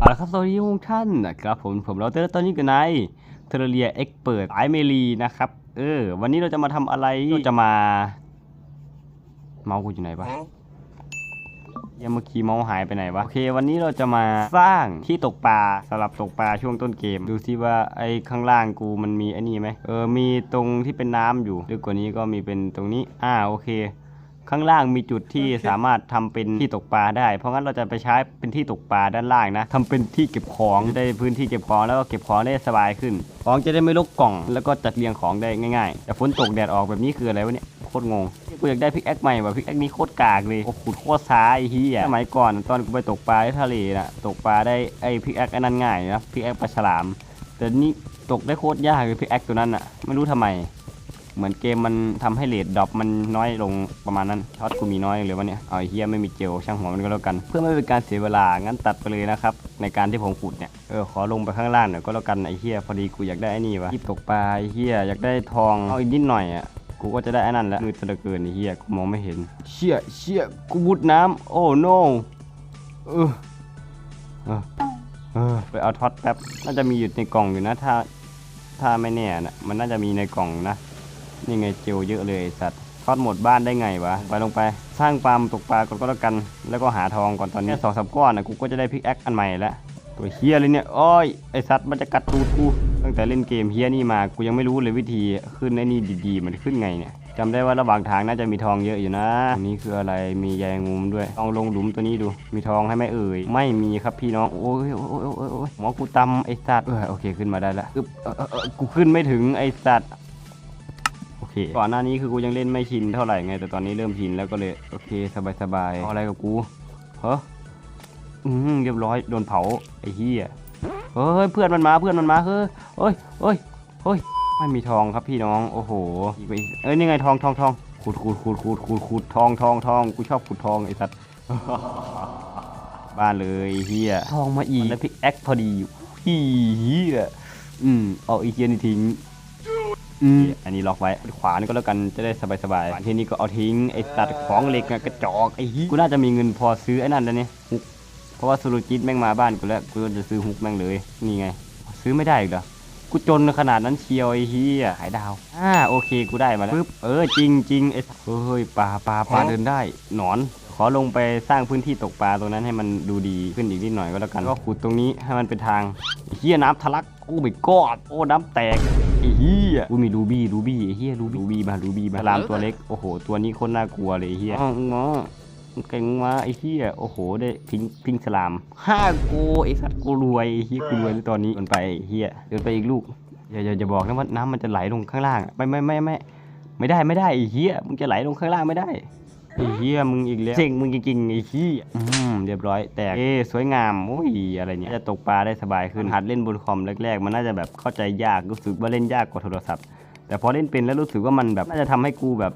เอาละครับสวัสดีทุกท่านนะครับผมผมเราเตอร์ตอนนี้กันในเทเรียเอ็กเปิดไอเมลีนะครับ เออ วันนี้เราจะมาทำอะไรเราจะมา เมาส์กูอยู่ไหนวะยังเมื่อกี้เมาส์หายไปไหนวะโอเค วันนี้เราจะมาสร้างที่ตกปลาสำหรับตกปลาช่วงต้นเกม ดูซิว่าไอ้ข้างล่างกูมันมีไอ้นี่ไหมเออมีตรงที่เป็นน้ำอยู่ลึกกว่านี้ก็มีเป็นตรงนี้อ่าโอเค ข้างล่างมีจุดที่สามารถทำเป็นที่ตกปลาได้ เพราะงั้นเราจะไปใช้เป็นที่ตกปลาด้านล่างนะทำเป็นที่เก็บของจะได้พื้นที่เก็บของแล้วก็เก็บของได้สบายขึ้น ของจะได้ไม่รกกล่อง แล้วก็จัดเรียงของได้ง่ายๆ แต่ฝนตกแดดออกแบบนี้คืออะไรวะเนี่ยโคตรงงกูอยากได้พิกแอคใหม่ว่ะพิกแอคนี้โคตรกากเลยโอ้โหโคตรซ้ายเฮียสมัยก่อนตอนกูไปตกปลาที่ทะเลน่ะตกปลาได้ไอ้พิกแอคอันนั้นง่ายนะพิกแอคปลาฉลาม แต่นี่ตกได้โคตรยากเลยพิกแอคตัวนั้นอะไม่รู้ทำไม เหมือนเกมมันทำให้เลดดรอปมันน้อยลงประมาณนั้นช็อตกูมีน้อยเลยวะเนี่ยเอาไอเฮียไม่มีเจลช่างหัวมันก็แล้วกัน เพื่อไม่เป็นการเสียเวลางั้นตัดไปเลยนะครับในการที่ผมขุดเนี่ยเออขอลงไปข้างล่างหน่อยก็แล้วกันไอ้เฮียพอดีกูอยากได้ไอ้นี่วะที่ตกปลาไอ้เฮียอยากได้ทองเอาอีกนิดหน่อยอะกูก็จะได้ไอ้นั่นแล้วมืดซะเหลือเกินไอ้เฮียกูมองไม่เห็น เชี่ยเชี่ยกูบุดน้ำโอ้ no เออเออเออไปเอาท็อตแป๊บน่าจะมีอยู่ในกล่องอยู่นะถ้าถ้าไม่แน่นะมันน่าจะมีในกล่องนะ นี่ไงเจลเยอะเลยสัตว์ทอดหมดบ้านได้ไงวะไปลงไปสร้างฟาร์มตกปลาก่อนก็แล้วกัน แล้วก็หาทองก่อนตอนนี้สองสามก้อนนะกูก็จะได้พิกแอคอันใหม่แล้วตัวเฮียเลยเนี่ยโอ้ยไอสัตว์มันจะกัดตูดกูตั้งแต่เล่นเกมเฮียนี่มากูยังไม่รู้เลยวิธีขึ้นไอ้นี่ดีๆ มันขึ้นไงเนี่ยจำได้ว่าระหว่างทางน่าจะมีทองเยอะอยู่นะอันนี้คืออะไรมีใยงูมด้วยลองลงหลุมตัวนี้ดู มีทองให้ไหมเอ่ยไม่มีครับพี่น้องโอ้ยโอ้ยโอ้ยโอ้ยโอ้ยหมอกูตำไอสัตว์เออโอเคขึ้นมาได้ล้วอึ๊บเออเออกูขึ้นไม่ถึงไอสัตว์ เค ก่อนหน้านี้คือกูยังเล่นไม่ชินเท่าไหร่ไง แต่ตอนนี้เริ่มชินแล้วก็เลยโอเคสบายๆเอาอะไรกับกูเฮ้ออืมเรียบร้อยโดนเผาไอ้เหี้ยเฮ้ยเพื่อนมันมาเพื่อนมันมาเฮ้ยเฮ้ยเฮ้ยเฮ้ยไม่มีทองครับพี่น้องโอ้โหอีกไปอีกเอ้ยนี่ไงทองทองทองขุดขุดขุดขุดขุดขุดทองทองทองกูชอบขุดทองไอ้สัตว์บ้านเลยไอ้เฮียทองมาอีกแล้วพิกแอคพอดีอีเฮียอืมเอาไอ้เฮียนี่ทิ้ง อืมอันนี้ล็อกไว้ขวานี่ก็แล้วกันจะได้สบายๆทีนี้ก็เอาทิ้งไอ้สัตว์ของเหล็กอะกระจอกไอ้ฮียกูน่าจะมีเงินพอซื้อไอ้นั่นแล้วเนี่ยฮุกเพราะว่าสุรุจิตแม่งมาบ้านกูแล้วกูจะซื้อฮุกแม่งเลยนี่ไง ซื้อไม่ได้อีกเหรอกูจนขนาดนั้นเชียวไอ้เฮียขายดาวอ่าโอเคกูได้มาแล้วปึ๊บเออจริงจริงไอ้สัตว์เฮ้ยปลาปลาปลาเดินได้หนอน ขอลงไปสร้างพื้นที่ตกปลาตรงนั้นให้มันดูดีขึ้นอีกนิดหน่อยก็แล้วกันก็ขุดตรงนี้ให้มันเป็นทางไอ้เฮียน้ำทะลักโอ้ my god โอ้น้ำแตก ไอ้เฮียอุ้ยมีรูบี้รูบี้ไอ้เฮียรูบี้รูบี้มารูบี้มาลามตัวเล็กโอ้โห ตัวนี้โคนน่ากลัวเลยไอ้เฮียอ๋องอเก่งมาไอ้เฮียโอ้โห ได้พิงพิงสลามห้าโกไอ้สัตว์กูรวยไอ้เฮียกูรวยในตอนนี้เดินไปไอ้เฮียเดินไปอีกลูกอย่าอย่าอย่าบอกนะว่าน้ำมันจะไหลลงข้างล่างอะไม่ไม่ไม่ไม่ไม่ได้ไม่ได้ไอ้เฮียมึงจะไหลลงข้างล่างไม่ได้ ไอ้เฮียมึงอีกแล้วเจ๋งมึงจริงๆไอ้เฮียอืมเรียบร้อยแตกเอ้สวยงามโอ้ยอะไรเนี่ยจะตกปลาได้สบายขึ้นหัดเล่นบนคอมแรกๆ มันน่าจะแบบเข้าใจยากรู้สึกว่าเล่นยากกว่าโทรศัพท์ แต่พอเล่นเป็นแล้วรู้สึกว่ามันแบบน่าจะทำให้กูแบบ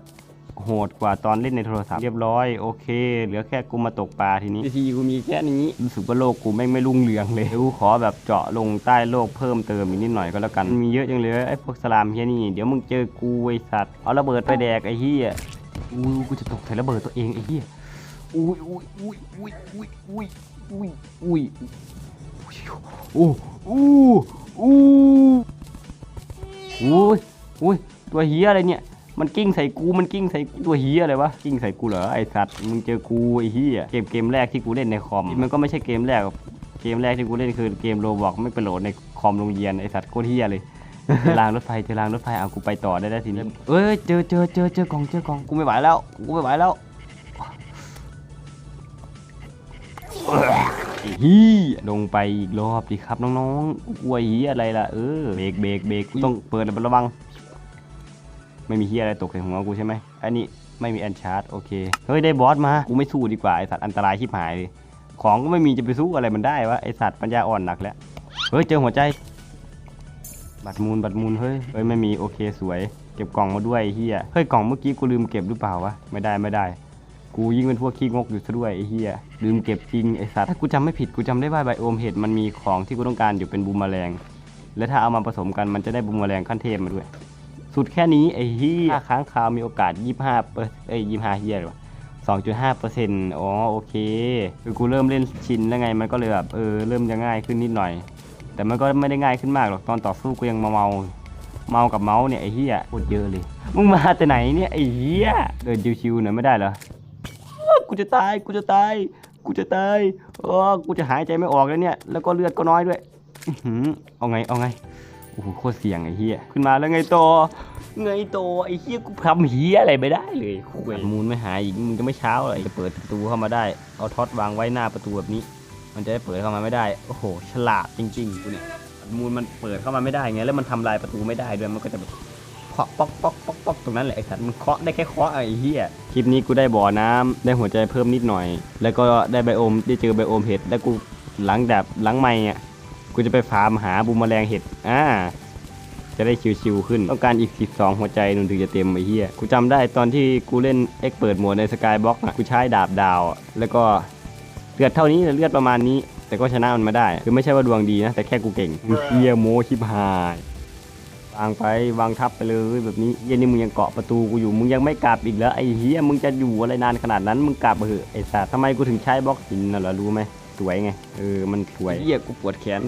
โหดกว่าตอนเล่นในโทรศัพท์เรียบร้อยโอเค เหลือแค่กูมาตกปลาทีนี้ทีกูมีแค่นี้รู้สึกว่าโลกกูแม่งไม่รุ่งเรืองเลยกูขอแบบเจาะลงใต้โลกเพิ่มเติมอีกนิดหน่อยก็แล้วกันมีเยอะจังเลยไอ้พวกสลามเฮียนี่เดี๋ยวมึงเจอกูไอ้สัตว์เอาระเบิดไปแดกไอ้เฮีย อุ้ยกูจะตกใส่ระเบิดตัวเองไอ้เหี้ยอุ้ยอุ้ยอุ้ยอุ้ยอุ้ยอุ้ยอุ้ยอุ้ยโอ้อู้อู้อุ้ยอุ้ยตัวเหี้ยอะไรเนี่ย มันกิ้งใส่กู มันกิ้งใส่ตัวเหี้ยอะไรวะ กิ้งใส่กูเหรอไอสัตว์ มึงเจอกูไอเหี้ยเกมเกมแรกที่กูเล่นในคอม มันก็ไม่ใช่เกมแรก เกมแรกที่กูเล่นคือเกมโรบอกไม่ไปโหลดในคอมโรงเรียนไอสัตว์โคตรเหี้ยเลย เจอรางรถไฟเจอรางรถไฟเอากูไปต่อได้แล้วทีนี้เอ้ยเจอเจอเจอเจอกล่องเจอกล่องกูไม่ไหวแล้วกูไม่ไหวแล้วไอ้ฮียลงไปอีกรอบดิครับน้องๆกูกลัวฮียอะไรล่ะเออเบรกเบรกเบรกกูต้องเปิดระวัง ไม่มีเฮียอะไรตกใส่หัวกูใช่ไหมอันนี้ไม่มีแอนชาร์ดโอเคเฮ้ยได้บอสมากูไม่สู้ดีกว่าไอสัตว์อันตรายชิบหายเลยของก็ไม่มีจะไปสู้อะไรมันได้วะไอสัตว์ปัญญาอ่อนหนักแล้วเฮ้ยเจอหัวใจ บัตรมูลบัตรมูลเฮ้ยเฮ้ยไม่มีโอเคสวย เก็บกล่องมาด้วยไอ้เฮียเฮ้ยกล่องเมื่อกี้กูลืมเก็บหรือเปล่าวะไม่ได้ไม่ได้ กูยิ่งเป็นพวกขี้งกอยู่ซะด้วยไอ้เฮียลืมเก็บจริงไอ้สัตว์ถ้ากูจำไม่ผิดกูจำได้ว่าไบโอมเห็ดมันมีของที่กูต้องการอยู่เป็นบูมแมลง และถ้าเอามาผสมกันมันจะได้บูมแมลงขั้นเทพมาด้วย สุดแค่นี้ไอ้เฮียถ้าค้างคาวมีโอกาส 25เปอร์เอ้ย25เฮียเลยวะ2.5%อ๋อโอเคคือกูเริ่มเล่นชินแล้วไงมันก็เลยแบบเออเริ่มจะง่ายขึ้นนิดหน่อย แต่มันก็ไม่ได้ง่ายขึ้นมากหรอกตอนต่อสู้กูยังเมาเมาเมากับเมาส์เนี่ยไอ้เหี้ยโคตรเยอะเลยมึงมาแต่ไหนเนี่ยไอ้เหี้ยเดินชิวๆหน่อยไม่ได้เหรอกูจะตายกูจะตายกูจะตายอ๋อกูจะหายใจไม่ออกแล้วเนี่ยแล้วก็เลือดก็น้อยด้วยอือเอาไงเอาไงโอ้โหโคตรเสี่ยงไอ้เหี้ยขึ้นมาแล้วไงโตไงโตไอ้เหี้ยกูทำเหี้ยอะไรไม่ได้เลยคุยมูลไม่หายอีกมึงจะไม่เช้าเลยจะเปิดประตูเข้ามาได้ เอาท็อตวางไว้หน้าประตูแบบนี้ มันจะได้เปิดเข้ามาไม่ได้ โอ้โห ฉลาดจริงๆกูเนี่ย มูลมันเปิดเข้ามาไม่ได้ไง แล้วมันทำลายประตูไม่ได้ด้วย มันก็จะแบบเคาะป๊อกป๊อกป๊อกป๊อกตรงนั้นแหละไอ้สัตว์มันเคาะได้แค่เคาะไอ้เหี้ย คลิปนี้กูได้บ่อน้ำได้หัวใจเพิ่มนิดหน่อย แล้วก็ได้ไบโอม ได้เจอไบโอมเห็ด แล้วกูหลังแบบหลังไม่อะกูจะไปฟาร์มหาบูมแมลงเห็ด อ่า จะได้ชิวๆขึ้น ต้องการอีก 12 หัวใจนึ่งถึงจะเต็มไอ้เหี้ย กูจำได้ตอนที่กูเล่นเอ็กเปิดหมดในสกายบ็อกอะ กูใช้ดาบดาว แล้วก็ เลือดเท่านี้เลือดประมาณนี้ แต่ก็ชนะมันมาได้ คือไม่ใช่ว่าดวงดีนะ แต่แค่กูเก่งมึงเหี้ยโมชิบหายวางไปวางทับไปเลยแบบนี้เฮีย็นนี่มึงยังเกาะประตูกูอยู่มึงยังไม่กลับอีกเหรอไอ้เหี้ยมึงจะอยู่อะไรนานขนาดนั้นมึงกลับเหอะไอ้สัตว์ทำไมกูถึงใช้บล็อกหินน่ะเหรอรู้ไหมสวยไงเออมันสวยเหี้ยกูปวดแขน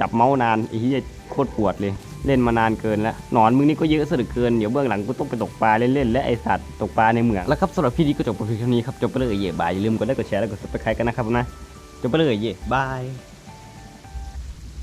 จับเมาส์นานไอ้เหี้ยโคตรปวดเลย เล่นมานานเกินแล้วหนอนมึงนี่ก็เยอะซะเสือเกินเดี๋ยวเบื้องหลังกูต้องไปตกปลาเล่นๆและไอสัตว์ตกปลาในเมืองแล้วครับสำหรับพี่นี้ก็จบไปเพียงเท่านี้ครับจบไปเลยเย่บายอย่าลืมกดไลค์กดแชร์และกดซับสไครต์กันนะครับนะจบไปเลยเย่บาย